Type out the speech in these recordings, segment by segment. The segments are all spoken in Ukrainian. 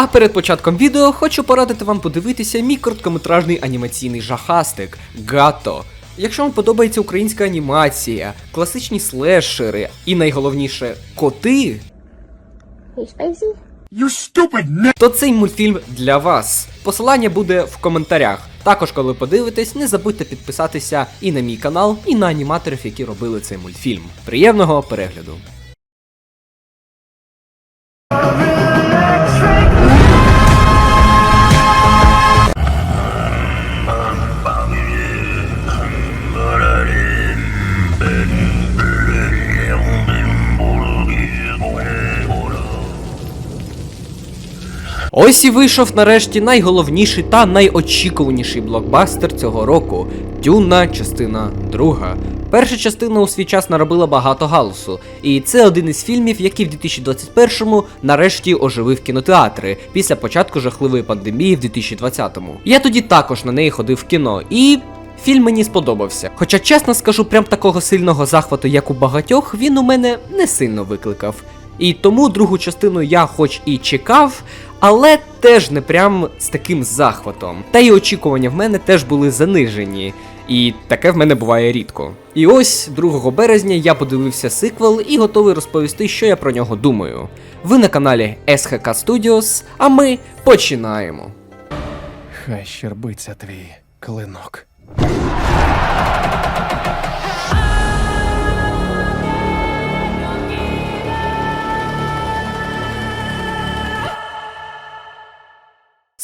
А перед початком відео хочу порадити вам подивитися мій короткометражний анімаційний жахастик Гато. Якщо вам подобається українська анімація, класичні слешери і найголовніше коти, то цей мультфільм для вас. Посилання буде в коментарях. Також, коли подивитесь, не забудьте підписатися і на мій канал, і на аніматорів, які робили цей мультфільм. Приємного перегляду! Ось і вийшов нарешті найголовніший та найочікуваніший блокбастер цього року Дюна, частина друга. Перша частина у свій час наробила багато галусу, і це один із фільмів, який в 2021-му нарешті оживив кінотеатри після початку жахливої пандемії в 2020-му. Я тоді також на неї ходив в кіно і. Фільм мені сподобався. Хоча, чесно скажу, прям такого сильного захвату, як у багатьох, він у мене не сильно викликав. І тому другу частину я хоч і чекав, але теж не прям з таким захватом. Та й очікування в мене теж були занижені. І таке в мене буває рідко. І ось 2 березня я подивився сиквел і готовий розповісти, що я про нього думаю. Ви на каналі SHK Studios, а ми починаємо. Хай щербиться твій клинок.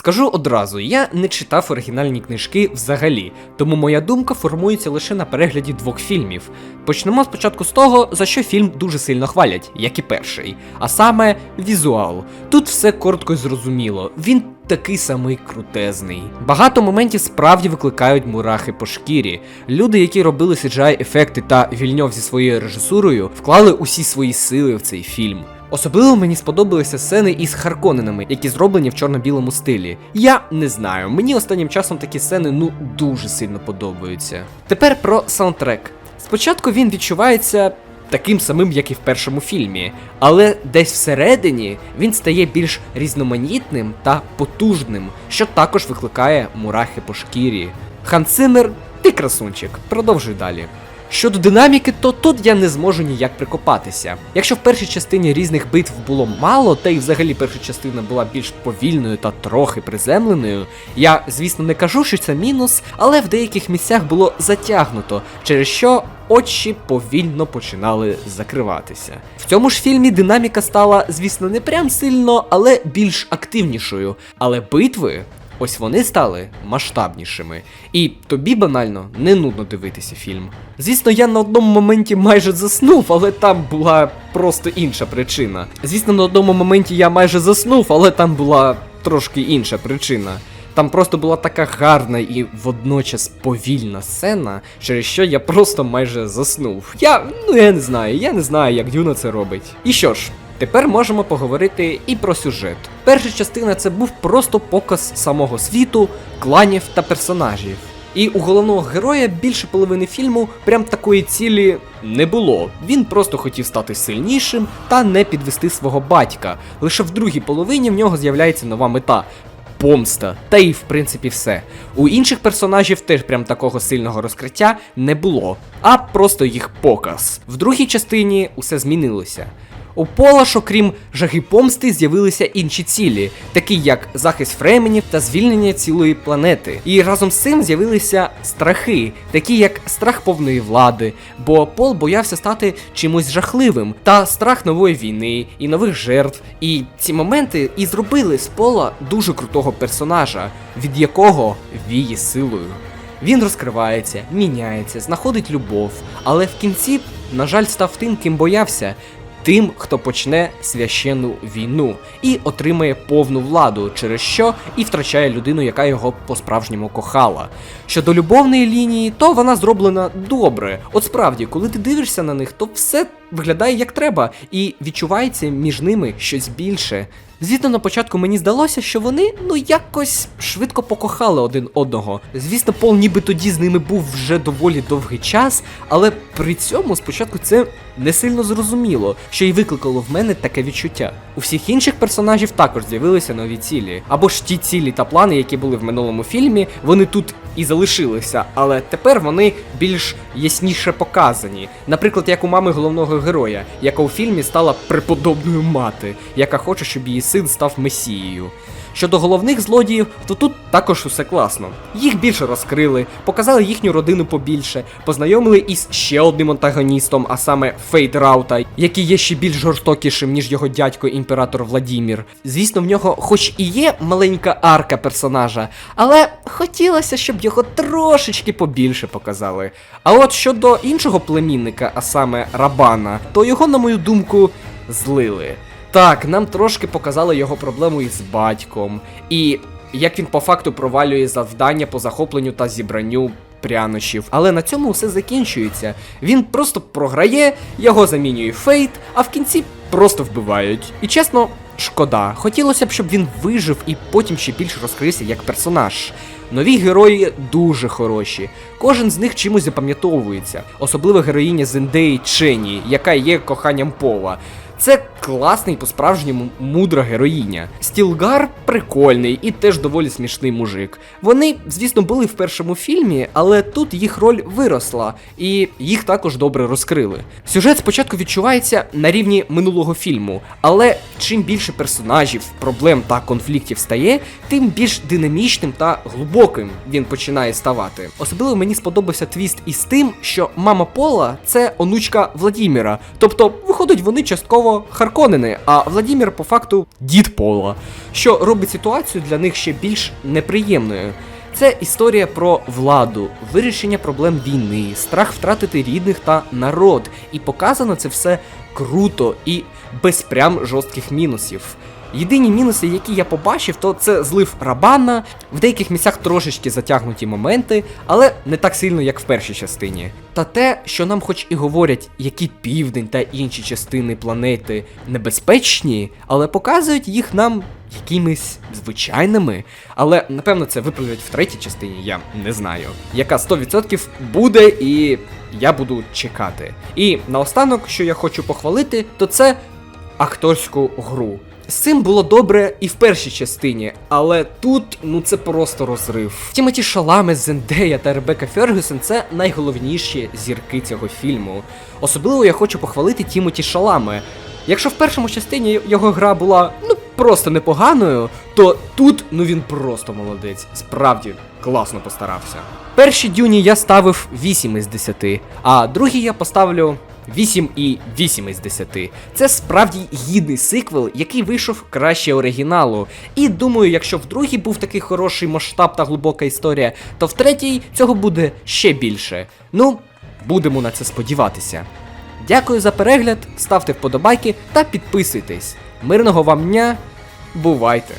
Скажу одразу, я не читав оригінальні книжки взагалі, тому моя думка формується лише на перегляді двох фільмів. Почнемо спочатку з того, за що фільм дуже сильно хвалять, як і перший, а саме візуал. Тут все коротко і зрозуміло. Він такий самий крутезний. Багато моментів справді викликають мурахи по шкірі. Люди, які робили CGI ефекти та вільньов зі своєю режисурою, вклали усі свої сили в цей фільм. Особливо мені сподобалися сцени із Харконенами, які зроблені в чорно-білому стилі. Я не знаю, мені останнім часом такі сцени ну дуже сильно подобаються. Тепер про саундтрек. Спочатку він відчувається таким самим, як і в першому фільмі, але десь всередині він стає більш різноманітним та потужним, що також викликає мурахи по шкірі. Хан Циммер, ти красунчик, продовжуй далі. Щодо динаміки, то тут я не зможу ніяк прикопатися. Якщо в першій частині різних битв було мало, та й взагалі перша частина була більш повільною та трохи приземленою, я, звісно, не кажу, що це мінус, але в деяких місцях було затягнуто, через що очі повільно починали закриватися. В цьому ж фільмі динаміка стала, звісно, не прям сильно, але більш активнішою. Але битви Ось вони стали масштабнішими, і тобі банально не нудно дивитися фільм. Звісно, я на одному моменті майже заснув, але там була просто інша причина. Звісно, на одному моменті я майже заснув, але там була трошки інша причина. Там просто була така гарна і водночас повільна сцена, через що я просто майже заснув. Я ну я не знаю, я не знаю, як Дюна це робить. І що ж, Тепер можемо поговорити і про сюжет. Перша частина це був просто показ самого світу, кланів та персонажів. І у головного героя більше половини фільму прям такої цілі не було. Він просто хотів стати сильнішим та не підвести свого батька. Лише в другій половині в нього з'являється нова мета. Помста, та і в принципі все. У інших персонажів теж прям такого сильного розкриття не було, а просто їх показ. В другій частині усе змінилося. У Пола ж, окрім жаги помсти, з'явилися інші цілі, такі як захист фременів та звільнення цілої планети. І разом з цим з'явилися страхи, такі як страх повної влади, бо Пол боявся стати чимось жахливим, та страх нової війни і нових жертв. І ці моменти і зробили з Пола дуже крутого персонажа, від якого віє силою. Він розкривається, міняється, знаходить любов, але в кінці, на жаль, став тим, ким боявся. Тим, хто почне священну війну і отримає повну владу, через що і втрачає людину, яка його по-справжньому кохала. Щодо любовної лінії, то вона зроблена добре. От справді, коли ти дивишся на них, то все виглядає як треба, і відчувається між ними щось більше. Звісно, на початку мені здалося, що вони ну якось швидко покохали один одного. Звісно, Пол ніби тоді з ними був вже доволі довгий час, але при цьому спочатку це не сильно зрозуміло, що й викликало в мене таке відчуття. У всіх інших персонажів також з'явилися нові цілі. Або ж ті цілі та плани, які були в минулому фільмі, вони тут і залишилися, але тепер вони більш ясніше показані. Наприклад, як у мами головного героя, яка у фільмі стала преподобною мати, яка хоче, щоб її син став месією. Щодо головних злодіїв, то тут також усе класно. Їх більше розкрили, показали їхню родину побільше, познайомили із ще одним антагоністом, а саме Фейт Раута, який є ще більш жорстокішим, ніж його дядько імператор Владімір. Звісно, в нього хоч і є маленька арка персонажа, але хотілося, щоб його трошечки побільше показали. А от щодо іншого племінника, а саме Рабана, то його, на мою думку, злили. Так, нам трошки показали його проблему із батьком, і як він по факту провалює завдання по захопленню та зібранню прянощів. Але на цьому все закінчується. Він просто програє, його замінює фейт, а в кінці просто вбивають. І чесно, шкода. Хотілося б, щоб він вижив і потім ще більше розкрився як персонаж. Нові герої дуже хороші. Кожен з них чимось запам'ятовується, особливо героїня Зендеї Чені, яка є коханням Пола. Це класний по-справжньому мудра героїня. Стілгар прикольний і теж доволі смішний мужик. Вони, звісно, були в першому фільмі, але тут їх роль виросла, і їх також добре розкрили. Сюжет спочатку відчувається на рівні минулого фільму, але чим більше персонажів, проблем та конфліктів стає, тим більш динамічним та глибоким він починає ставати. Особливо мені сподобався твіст із тим, що мама Пола це онучка Владіміра. Тобто, виходить, вони частково Харконени, а Владімір по факту дід Пола, що робить ситуацію для них ще більш неприємною. Це історія про владу, вирішення проблем війни, страх втратити рідних та народ. І показано це все круто і без прям жорстких мінусів. Єдині мінуси, які я побачив, то це злив Рабана, в деяких місцях трошечки затягнуті моменти, але не так сильно, як в першій частині. Та те, що нам хоч і говорять, які південь та інші частини планети небезпечні, але показують їх нам якимись звичайними. Але напевно це виправлять в третій частині, я не знаю. Яка 100% буде, і я буду чекати. І наостанок, що я хочу похвалити, то це акторську гру. З цим було добре і в першій частині, але тут ну це просто розрив. Тімоті Шаламе, Зендея та Ребека Фергюсон це найголовніші зірки цього фільму. Особливо я хочу похвалити Тімоті Шаламе. Якщо в першому частині його гра була ну просто непоганою, то тут ну він просто молодець. Справді класно постарався. Першій дюні я ставив 8 із 10, а другій я поставлю 8 і 8 із 10. Це справді гідний сиквел, який вийшов краще оригіналу. І думаю, якщо в другій був такий хороший масштаб та глибока історія, то в третій цього буде ще більше. Ну, будемо на це сподіватися. Дякую за перегляд, ставте вподобайки та підписуйтесь. Мирного вам дня, бувайте!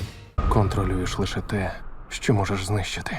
Контролюєш лише те, що можеш знищити.